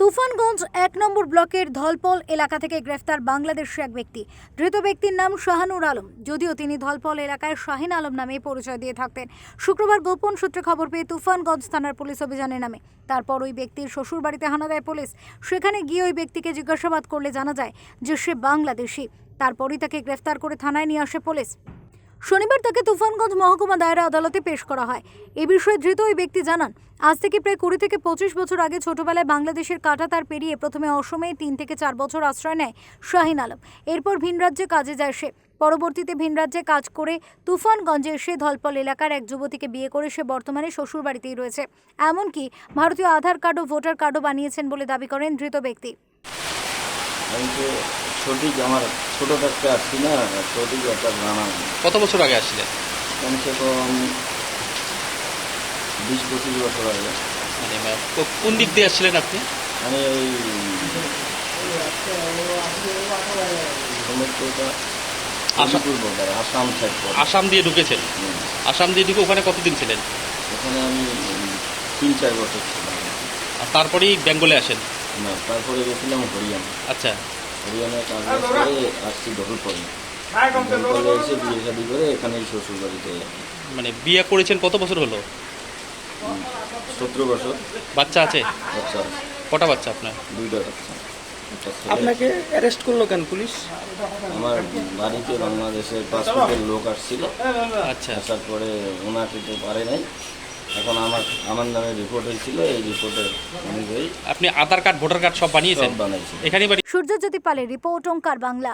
তুফানগঞ্জ এক নম্বর ব্লকের ধলপল এলাকা থেকে গ্রেফতার বাংলাদেশের এক ব্যক্তি। ধৃত ব্যক্তির নাম শাহানুর আলম। যদিও তিনি ধলপল এলাকায় শাহিন আলম নামে পরিচয় দিয়ে থাকতেন। শুক্রবার গোপন সূত্রে খবর পেয়ে তুফানগঞ্জ থানার পুলিশ অভিযানে নামে। তারপর ওই ব্যক্তির শ্বশুর বাড়িতে হানা দেয় পুলিশ। সেখানে গিয়ে ওই ব্যক্তিকে জিজ্ঞাসাবাদ করলে জানা যায় যে সে বাংলাদেশি। তারপরই তাকে গ্রেফতার করে থানায় নিয়ে আসে পুলিশ। শনিবার তাকে তুফানগঞ্জ মহকুমা দায়রা আদালতে পেশ করা হয়। এ বিষয়ে ধৃত ওই ব্যক্তি জানান, আজ থেকে প্রায় কুড়ি থেকে পঁচিশ বছর আগে ছোটবেলায় বাংলাদেশের কাঁটাতার পেরিয়ে প্রথমে অসমে তিন থেকে চার বছর আশ্রয় নেয় শাহিন আলম। এরপর ভিন রাজ্যে কাজে যায় সে। পরবর্তীতে ভিন রাজ্যে কাজ করে তুফানগঞ্জে এসে ধলপল এলাকার এক যুবতীকে বিয়ে করে সে বর্তমানে শ্বশুর বাড়িতেই রয়েছে। এমনকি ভারতীয় আধার কার্ড ও ভোটার কার্ডও বানিয়েছেন বলে দাবি করেন ধৃত ব্যক্তি। আমি তো সঠিক আমার ছোটো থাকতে আসছি না সঠিক একটা জানা কত বছর আগে আসছিলেন? কমসে কম বিশ পঁচিশ বছর আগে। মানে কো- কোন দিক দিয়ে আসছিলেন আপনি? আমি এই সমস্তটা আসাম। আসাম বর্ডার আসাম সাইড আসাম দিয়ে ঢুকেছেন? আসাম দিয়ে ঢুকে ওখানে কতদিন ছিলেন? ওখানে আমি উম, তিন চার বছর ছিলাম। আর তারপরেই বেঙ্গলে আসেন? না তারপরে গেছিলাম হরিয়ানা। আচ্ছা। হরিয়ানায় কাজ বাজ করে আসছি দখল করে এসে বিয়ে শাদি করে এখানেই শ্বশুর বাড়িতে মানে বিয়ে করেছেন কত বছর হলো? সতেরো বছর। বাচ্চা আছে? বাচ্চা কটা বাচ্চা আপনার? দুইটা বাচ্চা। একটা ছেলে। আপনাকে অ্যারেস্ট করল কেন পুলিশ? আমার বাড়িতে বাংলাদেশের পাসপোর্টের লোক আসছিল। আচ্ছা। আসার পরে ওনাকে তো পারে নাই। এখন আমার আমার নামে রিপোর্ট হয়েছিল এই রিপোর্টে অনুযায়ী আপনি আধার কার্ড ভোটার কার্ড সব বানিয়েছেন? সব বানাইছিল এখানেই বাড়ি সূর্যজ্যোতি পালের রিপোর্ট ওঙ্কার বাংলা।